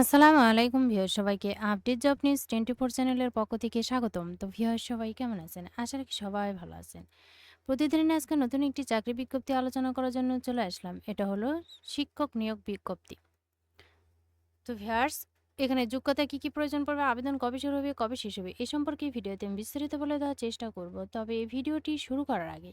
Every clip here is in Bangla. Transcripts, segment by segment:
আসসালামু আলাইকুম ভিউয়ার সবাইকে update job news twenty four চ্যানেলের পক্ষ থেকে স্বাগতম। তো ভিউয়ার সবাই কেমন আছেন? আশা রাখি সবাই ভালো আছেন। প্রতিদিন আজকে নতুন একটি চাকরি বিজ্ঞপ্তি আলোচনা করার জন্য চলে আসলাম। এটা হলো শিক্ষক নিয়োগ বিজ্ঞপ্তি। তো ভিউয়ার্স, এখানে যোগ্যতা কী কী প্রয়োজন পড়বে, আবেদন কবে শুরু হবে, কবে শেষ হবে, এ সম্পর্কে ভিডিওতে আমি বিস্তারিত বলে দেওয়ার চেষ্টা করব। তবে এই ভিডিওটি শুরু করার আগে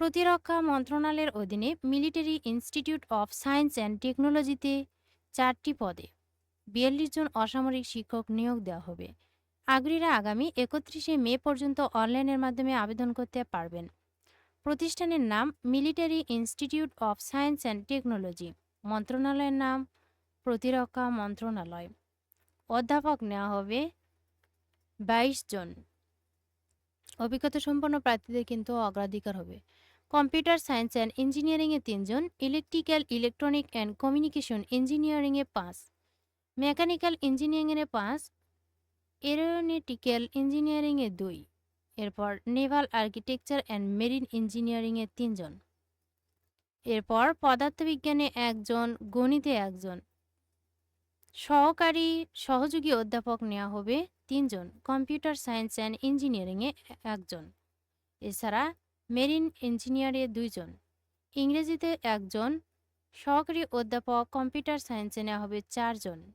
প্রতিরক্ষা মন্ত্রণালয়ের অধীনে military institute of science and টেকনোলজিতে চারটি পদে বিয়াল্লিশ জন অসামরিক শিক্ষক নিয়োগ দেওয়া হবে। আগ্রীরা আগামী একত্রিশে মে পর্যন্ত অনলাইনের মাধ্যমে আবেদন করতে পারবেন। প্রতিষ্ঠানের নাম military institute of science and technology মন্ত্রণালয়ের নাম প্রতিরক্ষা মন্ত্রণালয়। অধ্যাপক নেওয়া হবে বাইশ জন। অভিজ্ঞতা সম্পন্ন প্রার্থীদের কিন্তু অগ্রাধিকার হবে। কম্পিউটার সায়েন্স অ্যান্ড ইঞ্জিনিয়ারিংয়ে তিনজন, ইলেকট্রিক্যাল, ইলেকট্রনিক অ্যান্ড কমিউনিকেশন ইঞ্জিনিয়ারিংয়ে পাঁচ, মেকানিক্যাল ইঞ্জিনিয়ারিংয়ে পাঁচ, এরোনেটিক্যাল ইঞ্জিনিয়ারিংয়ে দুই, এরপর নেভাল আর্কিটেকচার অ্যান্ড মেরিন ইঞ্জিনিয়ারিংয়ে তিনজন। এরপর পদার্থবিজ্ঞানে একজন, গণিতে একজন। সহকারী, সহযোগী অধ্যাপক নেওয়া হবে তিনজন, কম্পিউটার সায়েন্স অ্যান্ড ইঞ্জিনিয়ারিংয়ে একজন। এছাড়া মেরিন ইঞ্জিনিয়ারে দুইজন। ইংরেজিতে একজন, সহকারী অধ্যাপক কম্পিউটার সায়েন্সে নেওয়া হবে চারজন।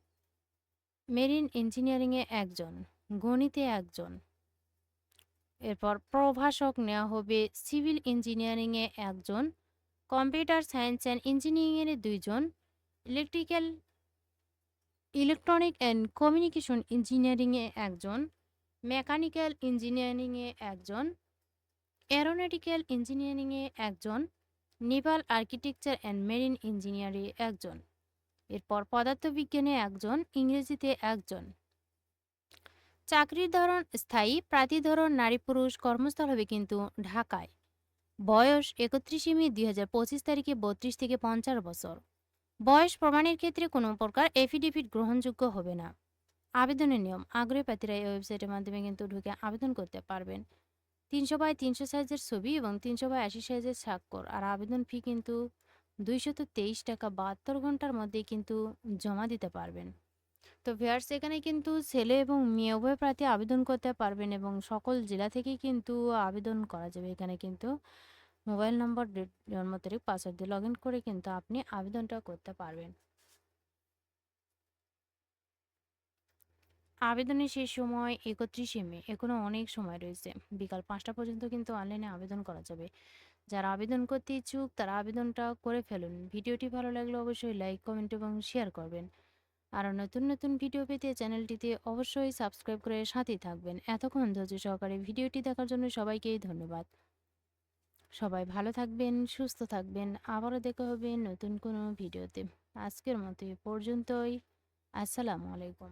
মেরিন ইঞ্জিনিয়ারিংয়ে একজন, গণিতে একজন। এরপর প্রভাষক নেওয়া হবে সিভিল ইঞ্জিনিয়ারিংয়ে একজন, কম্পিউটার সায়েন্স অ্যান্ড ইঞ্জিনিয়ারিংয়ে দুইজন, ইলেকট্রিক্যাল, ইলেকট্রনিক অ্যান্ড কমিউনিকেশন ইঞ্জিনিয়ারিংয়ে একজন, মেকানিক্যাল ইঞ্জিনিয়ারিংয়ে একজন অ্যারোনটিক্যাল ইঞ্জিনিয়ারিংয়ে একজন নেভাল আর্কিটেকচার অ্যান্ড মেরিন ইঞ্জিনিয়ারে একজন। এরপর পদার্থবিজ্ঞানে একজন, ইংরেজিতে একজন। চাকরির ধরন স্থায়ী, প্রার্থী ধরন নারী পুরুষ কর্মস্থল হবে কিন্তু ঢাকায়। বয়স একত্রিশে মে দুই হাজার পঁচিশ তারিখে বত্রিশ থেকে পঞ্চাশ বছর। বয়স প্রমাণের ক্ষেত্রে কোনো প্রকার এফিডেভিট গ্রহণযোগ্য হবে না। আবেদনের নিয়ম, আগ্রহী প্রার্থীরা এই ওয়েবসাইটের মাধ্যমে কিন্তু ঢুকে আবেদন করতে পারবেন। তিনশো বাই তিনশো সাইজের ছবি এবং তিনশো বাই আশি সাইজের স্বাক্ষর। আর আবেদন ফি কিন্তু দুইশত তেইশ টাকা, বাহাত্তর ঘণ্টার মধ্যেই কিন্তু জমা দিতে পারবেন। তো ভিয়ার্স এখানে কিন্তু ছেলে এবং মেয়ে, উভয় প্রার্থী আবেদন করতে পারবেন এবং সকল জেলা থেকেই কিন্তু আবেদন করা যাবে। এখানে কিন্তু মোবাইল নম্বর, ডেট, জন্ম তারিখ, পাসওয়ার্ড দিয়ে লগ করে কিন্তু আপনি আবেদনটা করতে পারবেন। আবেদনের শেষ সময় একত্রিশে মে এখনও অনেক সময় রয়েছে। বিকাল পাঁচটা পর্যন্ত কিন্তু অনলাইনে আবেদন করা যাবে। যারা আবেদন করতে ইচ্ছুক তারা আবেদনটা করে ফেলুন। ভিডিওটি ভালো লাগলে অবশ্যই লাইক কমেন্ট এবং শেয়ার করবেন। আর নতুন নতুন ভিডিও পেতে চ্যানেলটিতে অবশ্যই সাবস্ক্রাইব করে সাথেই থাকবেন। এতক্ষণ ধৈর্য সহকারে ভিডিওটি দেখার জন্য সবাইকেই ধন্যবাদ। সবাই ভালো থাকবেন, সুস্থ থাকবেন। আবারও দেখা হবে নতুন কোনো ভিডিওতে আজকের মতো এ পর্যন্তই। আসসালামু আলাইকুম।